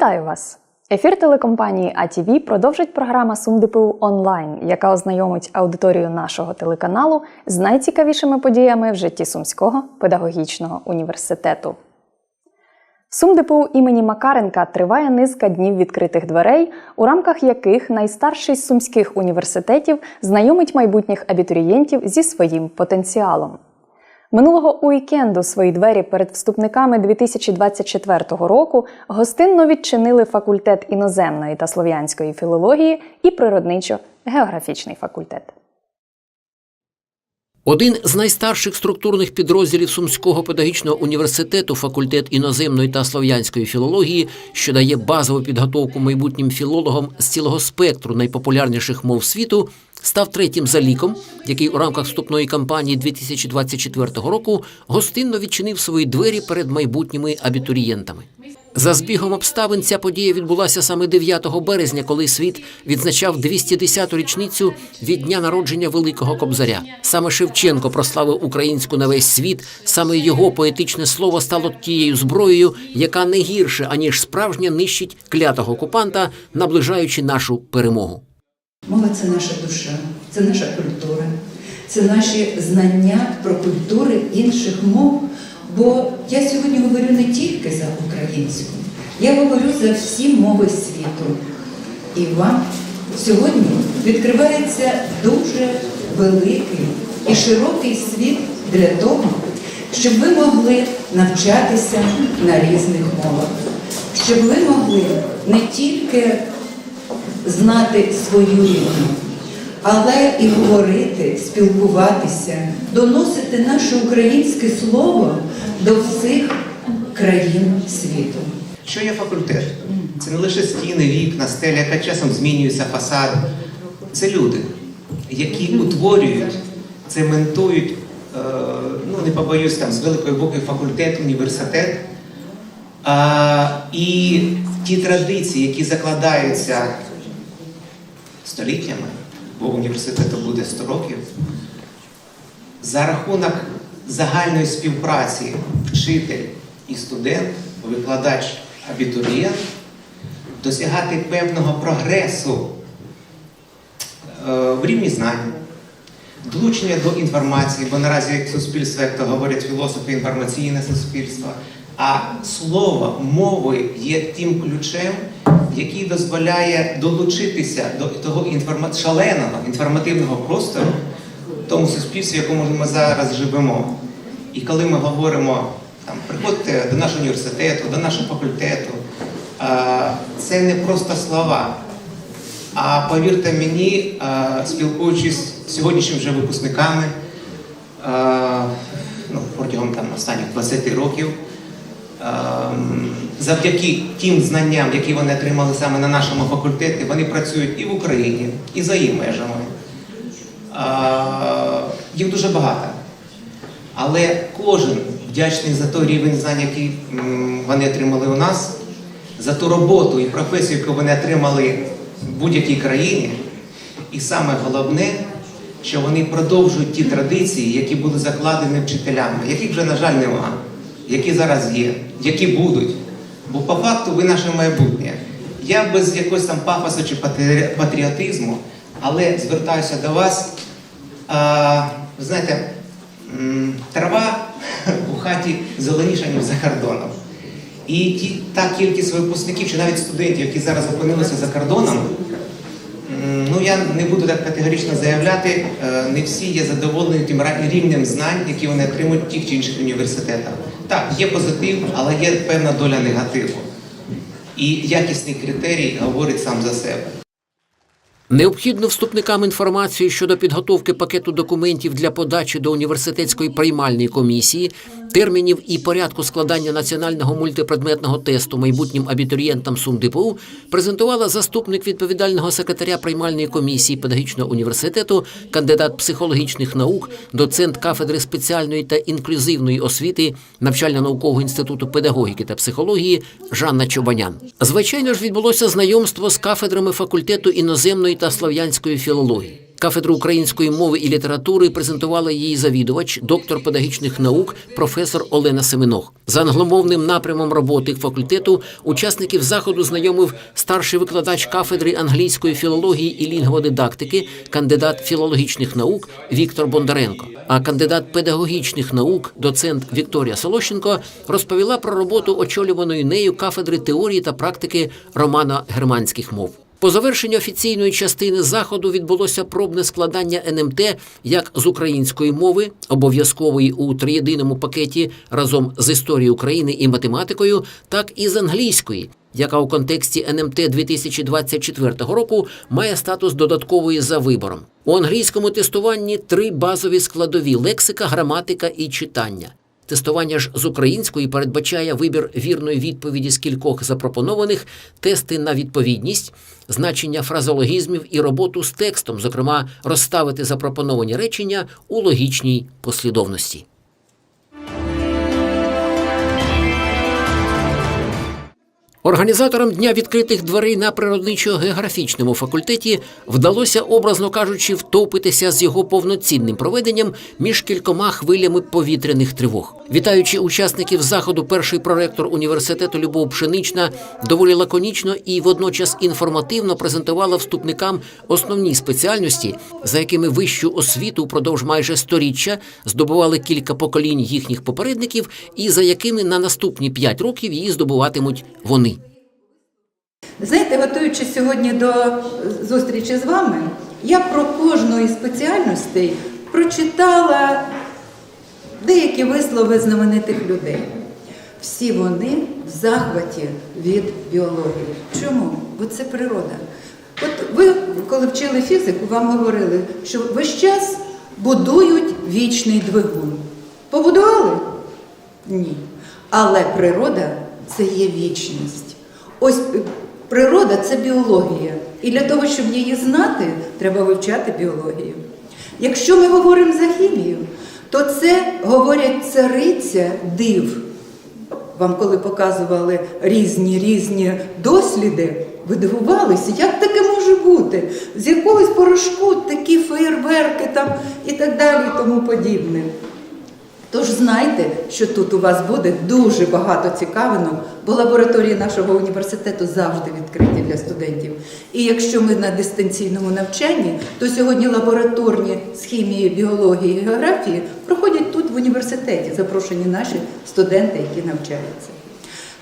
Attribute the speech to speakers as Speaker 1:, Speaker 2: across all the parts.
Speaker 1: Вітаю вас! Ефір телекомпанії АТВ продовжить програма СумДПУ онлайн, яка ознайомить аудиторію нашого телеканалу з найцікавішими подіями в житті Сумського педагогічного університету. В СумДПУ імені Макаренка триває низка днів відкритих дверей, у рамках яких найстарший з сумських університетів знайомить майбутніх абітурієнтів зі своїм потенціалом. Минулого уікенду свої двері перед вступниками 2024 року гостинно відчинили факультет іноземної та слов'янської філології і природничо-географічний факультет.
Speaker 2: Один з найстарших структурних підрозділів Сумського педагогічного університету, факультет іноземної та слов'янської філології, що дає базову підготовку майбутнім філологам з цілого спектру найпопулярніших мов світу, став третім за ліком, який у рамках вступної кампанії 2024 року гостинно відчинив свої двері перед майбутніми абітурієнтами. За збігом обставин ця подія відбулася саме 9 березня, коли світ відзначав 210-ту річницю від дня народження Великого Кобзаря. Саме Шевченко прославив українську на весь світ. Саме його поетичне слово стало тією зброєю, яка не гірше аніж справжня нищить клятого окупанта, наближаючи нашу перемогу.
Speaker 3: Мова це наша душа, це наша культура, це наші знання про культури інших мов. Бо я сьогодні говорю не тільки за українську, я говорю за всі мови світу. І вам сьогодні відкривається дуже великий і широкий світ для того, щоб ви могли навчатися на різних мовах, щоб ви могли не тільки знати свою рідну, але і говорити, спілкуватися, доносити наше українське слово до всіх країн світу.
Speaker 4: Що є факультет? Це не лише стіни, вікна, стеля, яка часом змінюється фасад. Це люди, які утворюють, цементують, е, ну не побоюсь там з великої букви факультет, університет. А, і ті традиції, які закладаються століттями, бо університету буде 100 років, за рахунок загальної співпраці вчитель і студент, викладач, абітурієнт, досягати певного прогресу е, в рівні знань, долучення до інформації, бо наразі як суспільство, як то говорять філософи, інформаційне суспільство, а слово мови є тим ключем, який дозволяє долучитися до того інформа... шаленого інформативного простору в тому суспільстві, в якому ми зараз живемо. І коли ми говоримо, там, приходьте до нашого університету, до нашого факультету, це не просто слова. А повірте мені, спілкуючись з сьогоднішніми вже випускниками ну, протягом там, останніх 20 років, завдяки тим знанням, які вони отримали саме на нашому факультеті, вони працюють і в Україні, і за її межами. А, їх дуже багато. Але кожен вдячний за той рівень знань, який вони отримали у нас, за ту роботу і професію, яку вони отримали в будь-якій країні. І саме головне, що вони продовжують ті традиції, які були закладені вчителями, яких вже, на жаль, нема, які зараз є, які будуть. Бо по факту ви наше майбутнє. Я без якогось там пафосу чи патріотизму, але звертаюся до вас. А, знаєте, трава у хаті зеленіша, ніж за кордоном. І ті, та кількість випускників, чи навіть студентів, які зараз опинилися за кордоном, ну я не буду так категорично заявляти, е, не всі є задоволені тим рівнем знань, які вони отримують в тих чи інших університетах. Так, є позитив, але є певна доля негативу. І якісний критерій говорить сам за себе.
Speaker 2: Необхідно вступникам інформацію щодо підготовки пакету документів для подачі до університетської приймальної комісії, термінів і порядку складання національного мультипредметного тесту майбутнім абітурієнтам СумДПУ презентувала заступник відповідального секретаря приймальної комісії педагогічного університету, кандидат психологічних наук, доцент кафедри спеціальної та інклюзивної освіти навчально-наукового інституту педагогіки та психології Жанна Чобанян. Звичайно ж, відбулося знайомство з кафедрами факультету іноземної та слов'янської філології. Кафедру української мови і літератури презентувала її завідувач, доктор педагогічних наук, професор Олена Семенох. За англомовним напрямом роботи факультету учасників заходу знайомив старший викладач кафедри англійської філології і лінгводидактики, кандидат філологічних наук Віктор Бондаренко. А кандидат педагогічних наук, доцент Вікторія Солощенко, розповіла про роботу очолюваної нею кафедри теорії та практики романо-германських мов. По завершенню офіційної частини заходу відбулося пробне складання НМТ як з української мови, обов'язкової у триєдиному пакеті разом з історією України і математикою, так і з англійської, яка у контексті НМТ 2024 року має статус додаткової за вибором. У англійському тестуванні три базові складові: лексика, граматика і читання. Тестування ж з української передбачає вибір вірної відповіді з кількох запропонованих, тести на відповідність, значення фразологізмів і роботу з текстом, зокрема, розставити запропоновані речення у логічній послідовності. Організаторам дня відкритих дверей на природничо-географічному факультеті вдалося, образно кажучи, втопитися з його повноцінним проведенням між кількома хвилями повітряних тривог. Вітаючи учасників заходу, перший проректор університету Любов Пшенична доволі лаконічно і водночас інформативно презентувала вступникам основні спеціальності, за якими вищу освіту впродовж майже сторіччя здобували кілька поколінь їхніх попередників, і за якими на наступні п'ять років її здобуватимуть вони.
Speaker 3: Знаєте, готуючись сьогодні до зустрічі з вами, я про кожну із спеціальностей прочитала деякі вислови знаменитих людей. Всі вони в захваті від біології. Чому? Бо це природа. От ви, коли вчили фізику, вам говорили, що весь час будують вічний двигун. Побудували? Ні. Але природа це є вічність. Ось природа це біологія. І для того, щоб її знати, треба вивчати біологію. Якщо ми говоримо за хімію, то це говорять цариця див. Вам коли показували різні різні досліди, ви дивувалися, як таке може бути? З якогось порошку такі феєрверки там і так далі, і тому подібне. Тож знайте, що тут у вас буде дуже багато цікавинок, бо лабораторії нашого університету завжди відкриті для студентів. І якщо ми на дистанційному навчанні, то сьогодні лабораторні з хімії, біології і географії проходять тут в університеті, запрошені наші студенти, які навчаються.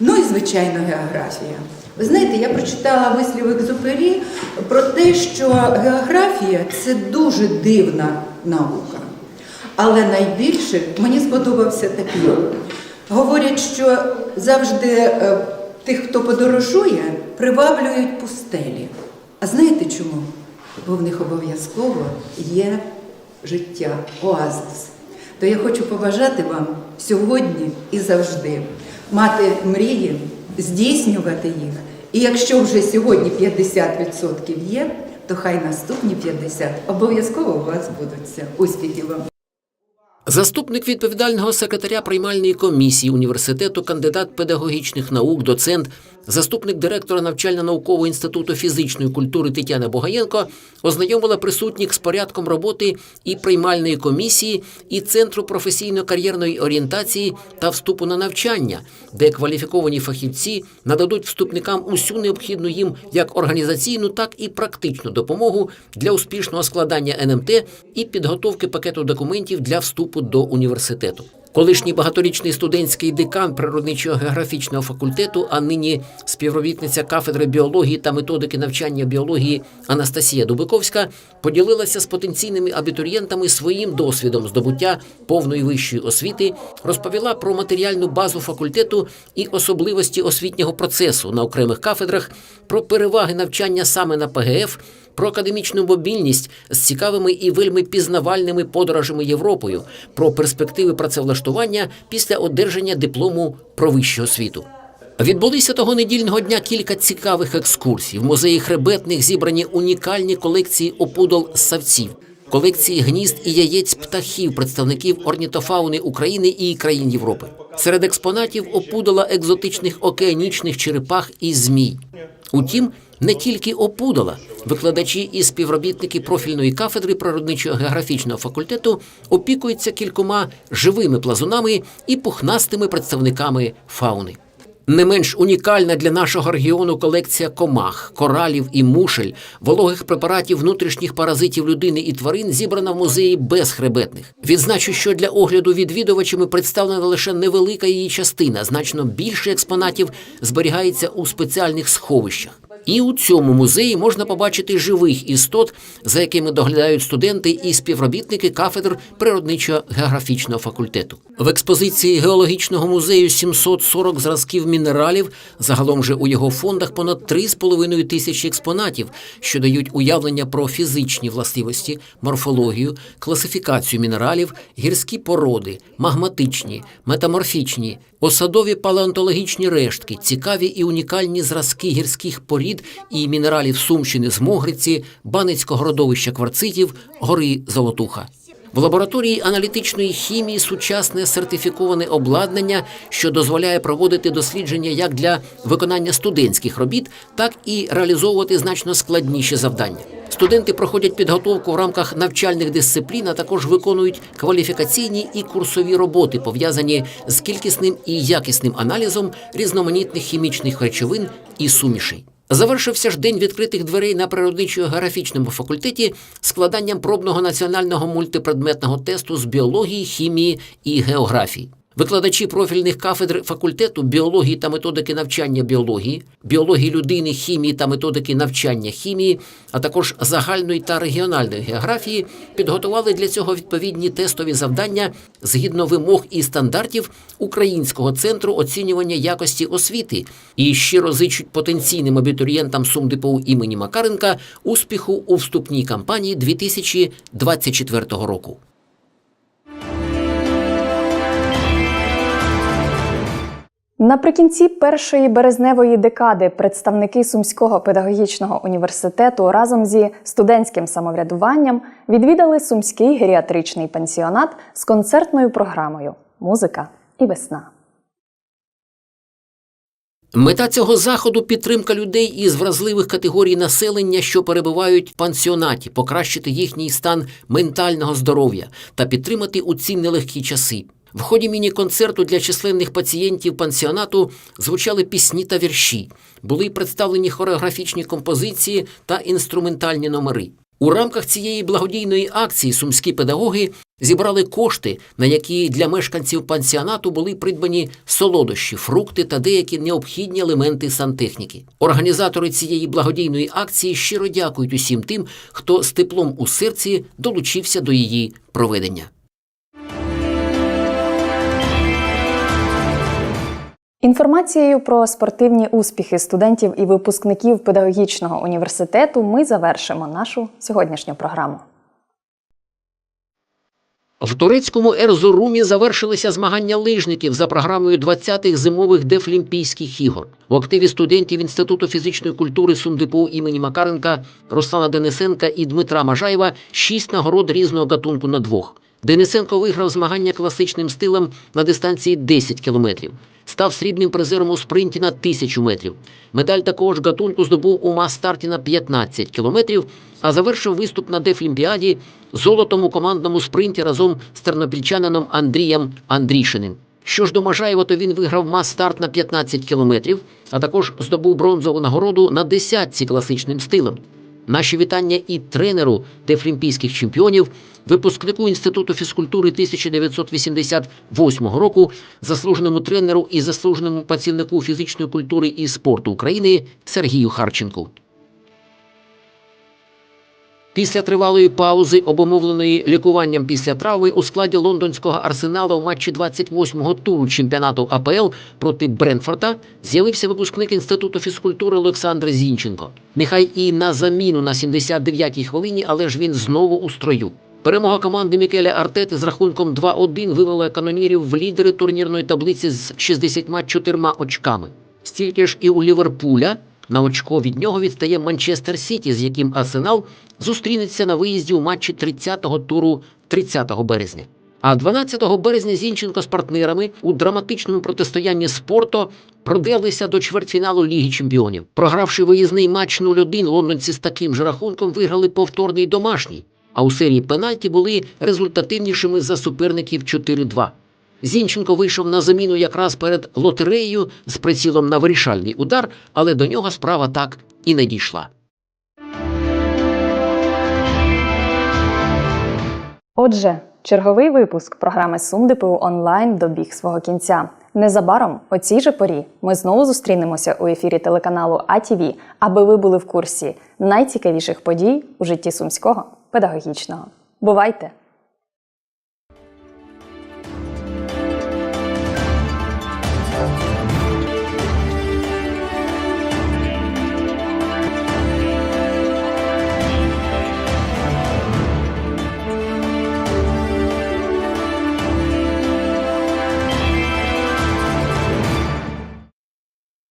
Speaker 3: Ну і звичайно, географія. Ви знаєте, я прочитала вислів Екзупері про те, що географія це дуже дивна наука. Але найбільше мені сподобався такий. Говорять, що завжди е, тих, хто подорожує, приваблюють пустелі. А знаєте чому? Бо в них обов'язково є життя, оазис. То я хочу побажати вам сьогодні і завжди мати мрії, здійснювати їх. І якщо вже сьогодні 50% є, то хай наступні 50% обов'язково у вас будуть. Успіхів вам!
Speaker 2: Заступник відповідального секретаря приймальної комісії університету, кандидат педагогічних наук, доцент, заступник директора навчально-наукового інституту фізичної культури Тетяна Богаєнко ознайомила присутніх з порядком роботи і приймальної комісії, і центру професійно-кар'єрної орієнтації та вступу на навчання, де кваліфіковані фахівці нададуть вступникам усю необхідну їм як організаційну, так і практичну допомогу для успішного складання НМТ і підготовки пакету документів для вступу до університету. Колишній багаторічний студентський декан природничого географічного факультету, а нині співробітниця кафедри біології та методики навчання біології Анастасія Дубиковська поділилася з потенційними абітурієнтами своїм досвідом здобуття повної вищої освіти, розповіла про матеріальну базу факультету і особливості освітнього процесу на окремих кафедрах, про переваги навчання саме на ПГФ про академічну мобільність з цікавими і вельми пізнавальними подорожами Європою, про перспективи працевлаштування після одержання диплому про вищу освіту. Відбулися того недільного дня кілька цікавих екскурсій. В музеї хребетних зібрані унікальні колекції опудол ссавців, колекції гнізд і яєць птахів, представників орнітофауни України і країн Європи. Серед експонатів опудола екзотичних океанічних черепах і змій. Утім, не тільки опудала. Викладачі і співробітники профільної кафедри природничого географічного факультету опікуються кількома живими плазунами і пухнастими представниками фауни. Не менш унікальна для нашого регіону колекція комах, коралів і мушель, вологих препаратів внутрішніх паразитів людини і тварин зібрана в музеї безхребетних. Відзначу, що для огляду відвідувачами представлена лише невелика її частина. Значно більше експонатів зберігається у спеціальних сховищах. І у цьому музеї можна побачити живих істот, за якими доглядають студенти і співробітники кафедр природничого географічного факультету. В експозиції геологічного музею 740 зразків мінералів. Загалом же у його фондах понад 3,5 тисячі експонатів, що дають уявлення про фізичні властивості, морфологію, класифікацію мінералів, гірські породи, магматичні, метаморфічні, осадові палеонтологічні рештки, цікаві і унікальні зразки гірських порід і мінералів Сумщини з Могриці, Баницького родовища кварцитів, гори Золотуха. В лабораторії аналітичної хімії сучасне сертифіковане обладнання, що дозволяє проводити дослідження як для виконання студентських робіт, так і реалізовувати значно складніші завдання. Студенти проходять підготовку в рамках навчальних дисциплін, а також виконують кваліфікаційні і курсові роботи, пов'язані з кількісним і якісним аналізом різноманітних хімічних речовин і сумішей. Завершився ж день відкритих дверей на природничо-географічному факультеті складанням пробного національного мультипредметного тесту з біології, хімії і географії. Викладачі профільних кафедр факультету біології та методики навчання біології, біології людини, хімії та методики навчання хімії, а також загальної та регіональної географії підготували для цього відповідні тестові завдання згідно вимог і стандартів Українського центру оцінювання якості освіти і щиро зичуть потенційним абітурієнтам СумДПУ імені Макаренка успіху у вступній кампанії 2024 року.
Speaker 1: Наприкінці першої березневої декади представники Сумського педагогічного університету разом зі студентським самоврядуванням відвідали сумський геріатричний пансіонат з концертною програмою Музика і весна.
Speaker 2: Мета цього заходу підтримка людей із вразливих категорій населення, що перебувають в пансіонаті, покращити їхній стан ментального здоров'я та підтримати у ці нелегкі часи. В ході міні-концерту для численних пацієнтів пансіонату звучали пісні та вірші, були представлені хореографічні композиції та інструментальні номери. У рамках цієї благодійної акції сумські педагоги зібрали кошти, на які для мешканців пансіонату були придбані солодощі, фрукти та деякі необхідні елементи сантехніки. Організатори цієї благодійної акції щиро дякують усім тим, хто з теплом у серці долучився до її проведення.
Speaker 1: Інформацією про спортивні успіхи студентів і випускників педагогічного університету ми завершимо нашу сьогоднішню програму.
Speaker 2: В турецькому Ерзурумі завершилися змагання лижників за програмою 20-х зимових Дефлімпійських ігор. В активі студентів Інституту фізичної культури СумДПУ імені Макаренка, Руслана Денисенка і Дмитра Мажаєва шість нагород різного гатунку на двох. Денисенко виграв змагання класичним стилем на дистанції 10 кілометрів. Став срібним призером у спринті на 1000 метрів. Медаль такого ж гатунку здобув у мас-старті на 15 кілометрів, а завершив виступ на Дефлімпіаді золотом у командному спринті разом з тернопільчанином Андрієм Андрішиним. Що ж до Мажаєва, то він виграв мас-старт на 15 кілометрів, а також здобув бронзову нагороду на десятці класичним стилем. Наші вітання і тренеру дефлімпійських чемпіонів, випускнику Інституту фізкультури 1988 року, заслуженому тренеру і заслуженому працівнику фізичної культури і спорту України Сергію Харченку. Після тривалої паузи, обумовленої лікуванням після травми у складі лондонського арсеналу в матчі 28-го туру чемпіонату АПЛ проти Бренфорда з'явився випускник інституту фізкультури Олександр Зінченко. Нехай і на заміну на 79-й хвилині, але ж він знову у строю. Перемога команди Мікеля Артети з рахунком 2-1 вивела канонірів в лідери турнірної таблиці з 64 очками. Стільки ж і у Ліверпуля на очко від нього відстає Манчестер Сіті, з яким Арсенал зустрінеться на виїзді у матчі 30-го туру 30 березня. А 12 березня Зінченко з партнерами у драматичному протистоянні спорту продерлися до чвертьфіналу Ліги Чемпіонів. Програвши виїзний матч 0-1, лондонці з таким же рахунком виграли повторний домашній. А у серії пенальті були результативнішими за суперників 4-2. Зінченко вийшов на заміну якраз перед лотереєю з прицілом на вирішальний удар, але до нього справа так і не дійшла.
Speaker 1: Отже, черговий випуск програми Сум ДПУ онлайн добіг свого кінця. Незабаром о цій же порі ми знову зустрінемося у ефірі телеканалу АТВ, аби ви були в курсі найцікавіших подій у житті сумського педагогічного. Бувайте!